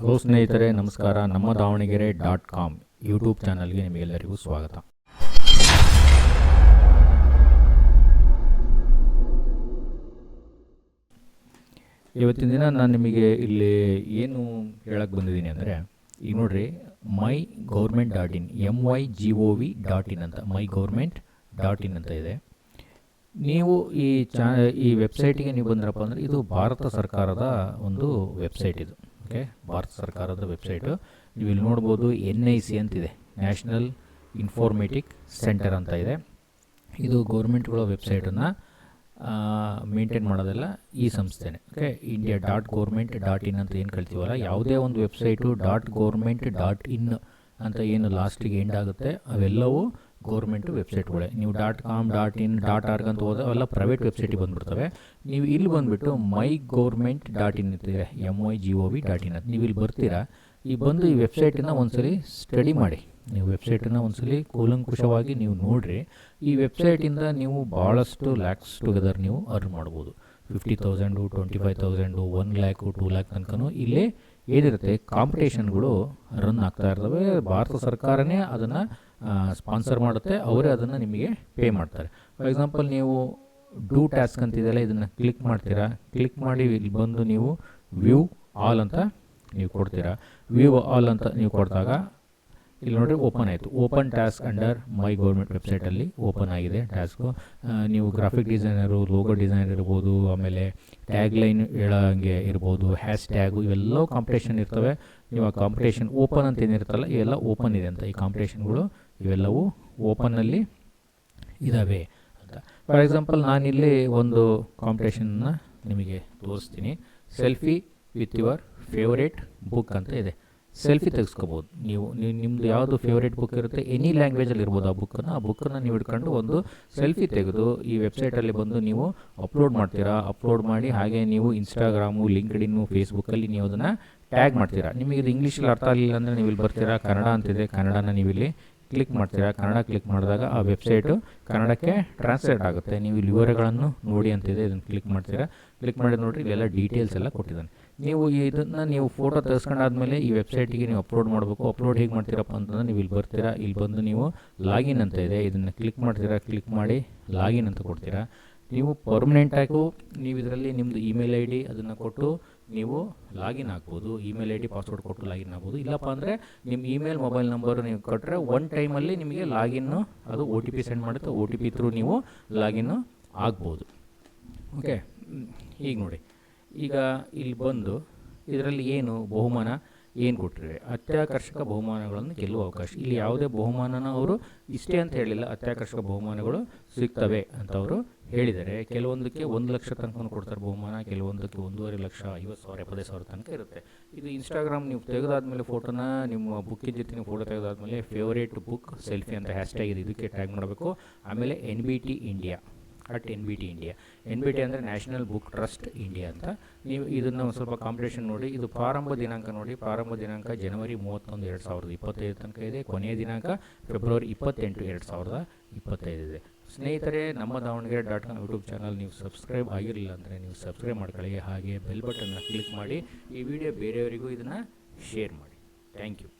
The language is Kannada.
ಹಲೋ ಸ್ನೇಹಿತರೆ, ನಮಸ್ಕಾರ. ನಮ್ಮ ದಾವಣಗೆರೆ ಡಾಟ್ ಕಾಮ್ ಯೂಟ್ಯೂಬ್ ಚಾನಲ್ಗೆ ನಿಮಗೆಲ್ಲರಿಗೂ ಸ್ವಾಗತ. ಇವತ್ತಿನ ದಿನ ನಾನು ನಿಮಗೆ ಇಲ್ಲಿ ಏನು ಹೇಳಕ್ಕೆ ಬಂದಿದ್ದೀನಿ ಅಂದರೆ, ಈಗ ನೋಡ್ರಿ, my government dot in M Y G O V dot in ಅಂತ, ಮೈ ಗೌರ್ಮೆಂಟ್ ಡಾಟ್ ಇನ್ ಅಂತ ಇದೆ. ನೀವು ಈ ಚಾ ಈ ವೆಬ್ಸೈಟಿಗೆ ನೀವು ಬಂದ್ರಪ್ಪ ಅಂದರೆ ಇದು ಭಾರತ ಸರ್ಕಾರದ ಒಂದು ವೆಬ್ಸೈಟ್ ಇದು. ಓಕೆ ಭಾರತ ಸರ್ಕಾರದ ವೆಬ್ಸೈಟು ನೀವು ಇಲ್ಲಿ ನೋಡ್ಬೋದು ಎನ್ ಐ ಸಿ ಅಂತಿದೆ. ನ್ಯಾಷನಲ್ ಇನ್ಫಾರ್ಮೇಟಿಕ್ ಸೆಂಟರ್ ಅಂತ ಇದೆ. ಇದು ಗೌರ್ಮೆಂಟ್ಗಳ ವೆಬ್ಸೈಟನ್ನು ಮೇಂಟೈನ್ ಮಾಡೋದೆಲ್ಲ ಈ ಸಂಸ್ಥೆನೇ. Okay India dot government dot in ಅಂತ ಏನು ಕಳ್ತೀವಲ್ಲ ಯಾವುದೇ ಒಂದು website dot government dot in ಅಂತ ಏನು ಲಾಸ್ಟಿಗೆ ಎಂಡ್ ಆಗುತ್ತೆ ಅವೆಲ್ಲವೂ ಗೌರ್ಮೆಂಟು ವೆಬ್ಸೈಟ್ಗಳೇ. ನೀವು dot com dot in dot org ಅಂತ ಹೋದ ಅವೆಲ್ಲ ಪ್ರೈವೇಟ್ ವೆಬ್ಸೈಟಿಗೆ ಬಂದುಬಿಡ್ತವೆ. ನೀವು ಇಲ್ಲಿ ಬಂದುಬಿಟ್ಟು ಮೈ ಗೌರ್ಮೆಂಟ್ ಡಾಟ್ ಇನ್ ಇರ್ತೀರ M I G O V dot in ಅಂತ. ನೀವು ಇಲ್ಲಿ ಬರ್ತೀರಾ ಈ ಬಂದು ಈ ವೆಬ್ಸೈಟನ್ನು ಒಂದ್ಸಲಿ ಸ್ಟಡಿ ಮಾಡಿ. ನೀವು ವೆಬ್ಸೈಟನ್ನು ಒಂದ್ಸಲಿ ಕೂಲಂಕುಷವಾಗಿ ನೀವು ನೋಡಿರಿ. ಈ ವೆಬ್ಸೈಟಿಂದ ನೀವು ಭಾಳಷ್ಟು ಲ್ಯಾಕ್ಸ್ ಟುಗೆದರ್ ನೀವು ಅರ್ನ್ ಮಾಡ್ಬೋದು. Fifty thousand twenty five thousand one lakh two lakh ತನಕನೂ ಇಲ್ಲೇ ಏನಿರುತ್ತೆ ಕಾಂಪಿಟೇಷನ್ಗಳು ರನ್ ಆಗ್ತಾ ಇರ್ತವೆ. ಭಾರತ ಸರ್ಕಾರನೇ ಅದನ್ನು ಸ್ಪಾನ್ಸರ್ ಮಾಡುತ್ತೆ ಅವರೇ ಅದನ್ನು ನಿಮಗೆ ಪೇ ಮಾಡ್ತಾರೆ. ಫಾರ್ ಎಕ್ಸಾಂಪಲ್ ನೀವು ಡೂ ಟ್ಯಾಸ್ಕ್ ಅಂತಿದೆಯಲ್ಲ ಇದನ್ನು ಕ್ಲಿಕ್ ಮಾಡ್ತೀರಾ? ಕ್ಲಿಕ್ ಮಾಡಿ ಇಲ್ಲಿ ಬಂದು ನೀವು ವ್ಯೂ ಆಲ್ ಅಂತ ನೀವು ಕೊಡ್ತೀರಾ? ವ್ಯೂ ಆಲ್ ಅಂತ ನೀವು ಕೊಡಿದಾಗ ಇಲ್ಲಿ ನೋಡಿ ಓಪನ್ ಆಯಿತು. Open task under my government ವೆಬ್ಸೈಟಲ್ಲಿ ಓಪನ್ ಆಗಿದೆ ಟ್ಯಾಸ್ಕು ನೀವು ಗ್ರಾಫಿಕ್ ಡಿಸೈನರು ಲೋಗೋ ಡಿಸೈನರ್ ಇರ್ಬೋದು ಆಮೇಲೆ ಟ್ಯಾಗ್ ಲೈನ್ ಹೇಳೋಂಗೆ ಇರ್ಬೋದು ಹ್ಯಾಶ್ ಟ್ಯಾಗು ಇವೆಲ್ಲವೂ ಕಾಂಪಿಟೇಷನ್ ಇರ್ತವೆ. ನೀವು ಆ ಕಾಂಪಿಟೇಷನ್ ಓಪನ್ ಅಂತ ಏನಿರುತ್ತಲ್ಲ ಇವೆಲ್ಲ ಓಪನ್ ಇದೆ ಅಂತ ಈ ಕಾಂಪಿಟೇಷನ್ಗಳು ಇವೆಲ್ಲವೂ ಓಪನ್ನಲ್ಲಿ ಇದ್ದಾವೆ ಅಂತ. ಫಾರ್ ಎಕ್ಸಾಂಪಲ್ ನಾನಿಲ್ಲಿ ಒಂದು ಕಾಂಪಿಟೇಷನ್ನ ನಿಮಗೆ ತೋರಿಸ್ತೀನಿ. Selfie with your favourite book ಅಂತ ಇದೆ. ಸೆಲ್ಫಿ ತೆಗೆಸ್ಕೋಬೋದು. ನೀವು ನೀವು ನಿಮ್ಮದು ಯಾವುದು ಫೇವ್ರೇಟ್ ಬುಕ್ ಇರುತ್ತೆ ಎನಿ ಲ್ಯಾಂಗ್ವೇಜಲ್ಲಿ ಇರ್ಬೋದು ಆ ಬುಕ್ಕನ್ನು ಆ ಬುಕ್ಕನ್ನು ನೀವು ಇಟ್ಕೊಂಡು ಒಂದು ಸೆಲ್ಫಿ ತೆಗೆದು ಈ ವೆಬ್ಸೈಟಲ್ಲಿ ಬಂದು ನೀವು ಅಪ್ಲೋಡ್ ಮಾಡ್ತೀರಾ? ಅಪ್ಲೋಡ್ ಮಾಡಿ ಹಾಗೆ ನೀವು ಇನ್ಸ್ಟಾಗ್ರಾಮು ಲಿಂಕ್ಡಿನ್ನು ಫೇಸ್ಬುಕ್ಕಲ್ಲಿ ನೀವು ಅದನ್ನು ಟ್ಯಾಗ್ ಮಾಡ್ತೀರಾ. ನಿಮಗೆ ಇದು ಇಂಗ್ಲೀಷಲ್ಲಿ ಅರ್ಥ ಆಗಲಿಲ್ಲ ಅಂದರೆ ನೀವು ಇಲ್ಲಿ ಬರ್ತೀರಾ? ಕನ್ನಡ ಅಂತಿದೆ. ಕನ್ನಡನ ನೀವು ಇಲ್ಲಿ ಕ್ಲಿಕ್ ಮಾಡ್ತೀರಾ? ಕನ್ನಡ ಕ್ಲಿಕ್ ಮಾಡಿದಾಗ ಆ ವೆಬ್ಸೈಟು ಕನ್ನಡಕ್ಕೆ ಟ್ರಾನ್ಸ್ಲೇಟ್ ಆಗುತ್ತೆ. ನೀವು ಇಲ್ಲಿ ವಿವರಗಳನ್ನು ನೋಡಿ ಅಂತಿದೆ, ಇದನ್ನು ಕ್ಲಿಕ್ ಮಾಡ್ತೀರಾ? ಕ್ಲಿಕ್ ಮಾಡಿ ನೋಡಿರಿ ಇಲ್ಲೆಲ್ಲ ಡೀಟೇಲ್ಸ್ ಎಲ್ಲ ಕೊಟ್ಟಿದ್ದಾನೆ. ನೀವು ಇದನ್ನು ನೀವು ಫೋಟೋ ತೆಗೆಸ್ಕೊಂಡಾದ್ಮೇಲೆ ಈ ವೆಬ್ಸೈಟಿಗೆ ನೀವು ಅಪ್ಲೋಡ್ ಮಾಡಬೇಕು. ಅಪ್ಲೋಡ್ ಹೇಗೆ ಮಾಡ್ತೀರಪ್ಪ ಅಂತಂದ್ರೆ ನೀವು ಇಲ್ಲಿ ಬರ್ತೀರಾ? ಇಲ್ಲಿ ಬಂದು ನೀವು ಲಾಗಿನ್ ಅಂತ ಇದೆ. ಇದನ್ನು ಕ್ಲಿಕ್ ಮಾಡ್ತೀರಾ? ಕ್ಲಿಕ್ ಮಾಡಿ ಲಾಗಿನ್ ಅಂತ ಕೊಡ್ತೀರಾ. ನೀವು ಪರ್ಮನೆಂಟಾಗೂ ನೀವು ಇದರಲ್ಲಿ ನಿಮ್ಮದು ಇಮೇಲ್ ಐ ಡಿ ಅದನ್ನು ಕೊಟ್ಟು ನೀವು ಲಾಗಿನ್ ಆಗ್ಬೋದು, ಇಮೇಲ್ ಐ ಡಿ, ಪಾಸ್ವರ್ಡ್ ಕೊಟ್ಟು ಲಾಗಿನ್ ಆಗ್ಬೋದು. ಇಲ್ಲಪ್ಪ ಅಂದರೆ ನಿಮ್ಮ ಇಮೇಲ್, ಮೊಬೈಲ್ ನಂಬರ್ ನೀವು ಕೊಟ್ಟರೆ ಒನ್ ಟೈಮಲ್ಲಿ ನಿಮಗೆ ಲಾಗಿನ್ನು ಅದು ಒ ಟಿ ಪಿ ಸೆಂಡ್ ಮಾಡುತ್ತೆ. ಒ ಟಿ ಪಿ ಥ್ರೂ ನೀವು ಲಾಗಿನ್ನು ಆಗ್ಬೋದು. ಓಕೆ ಈಗ ನೋಡಿ. ಈಗ ಇಲ್ಲಿ ಬಂದು, ಇದರಲ್ಲಿ ಏನು ಬಹುಮಾನ? ಏನು ಕೊಟ್ಟಿವೆ ಅತ್ಯಾಕರ್ಷಕ ಬಹುಮಾನಗಳನ್ನು ಗೆಲ್ಲುವ ಅವಕಾಶ. ಇಲ್ಲಿ ಯಾವುದೇ ಬಹುಮಾನನ ಅವರು ಇಷ್ಟೇ ಅಂತ ಹೇಳಿಲ್ಲ, ಅತ್ಯಾಕರ್ಷಕ ಬಹುಮಾನಗಳು ಸಿಗ್ತವೆ ಅಂತ ಅವರು ಹೇಳಿದರೆ ಕೆಲವೊಂದಕ್ಕೆ ಒಂದು ಲಕ್ಷ ತನಕ ಕೊಡ್ತಾರೆ ಬಹುಮಾನ, ಕೆಲವೊಂದಕ್ಕೆ ಒಂದೂವರೆ ಲಕ್ಷ, ಐವತ್ತು ಸಾವಿರ, ಎಪ್ಪತ್ತೈದು ಸಾವಿರ ತನಕ ಇರುತ್ತೆ. ಇದು ಇನ್ಸ್ಟಾಗ್ರಾಮ್ ನೀವು ತೆಗೆದಾದ್ಮೇಲೆ ಫೋಟೋನ, ನಿಮ್ಮ ಬುಕ್ಕಿನ ಜೊತೆ ನೀವು ಫೋಟೋ ತೆಗೆದಾದ್ಮೇಲೆ ಫೇವರೇಟ್ ಬುಕ್ ಸೆಲ್ಫಿ ಅಂತ ಹ್ಯಾಶ್ಟ್ಯಾಗ್ ಇದೆ, ಇದಕ್ಕೆ ಟ್ಯಾಗ್ ಮಾಡಬೇಕು. ಆಮೇಲೆ N B T India at N B T India N B T ಅಂದರೆ ನ್ಯಾಷನಲ್ ಬುಕ್ ಟ್ರಸ್ಟ್ ಇಂಡಿಯಾ ಅಂತ. ನೀವು ಇದನ್ನು ಒಂದು ಸ್ವಲ್ಪ ಕಾಂಪಿಟೇಷನ್ ನೋಡಿ. ಇದು ಪ್ರಾರಂಭ ದಿನಾಂಕ ನೋಡಿ. ಪ್ರಾರಂಭ ದಿನಾಂಕ ಜನವರಿ ಮೂವತ್ತೊಂದು, ಎರಡು ಸಾವಿರದ ಇಪ್ಪತ್ತೈದು ತನಕ ಇದೆ. ಕೊನೆಯ ದಿನಾಂಕ ಫೆಬ್ರವರಿ ಇಪ್ಪತ್ತೆಂಟು, ಎರಡು ಸಾವಿರದ ಇಪ್ಪತ್ತೈದು ಇದೆ. ಸ್ನೇಹಿತರೆ, ನಮ್ಮ Davanagere dot com YouTube channel ನೀವು ಸಬ್ಸ್ಕ್ರೈಬ್ ಆಗಿರಲಿಲ್ಲ ಅಂದರೆ ನೀವು ಸಬ್ಸ್ಕ್ರೈಬ್ ಮಾಡ್ಕೊಳ್ಳಿ. ಹಾಗೆ ಬೆಲ್ ಬಟನ್ನ ಕ್ಲಿಕ್ ಮಾಡಿ. ಈ ವಿಡಿಯೋ ಬೇರೆಯವರಿಗೂ ಇದನ್ನು ಶೇರ್ ಮಾಡಿ. Thank you.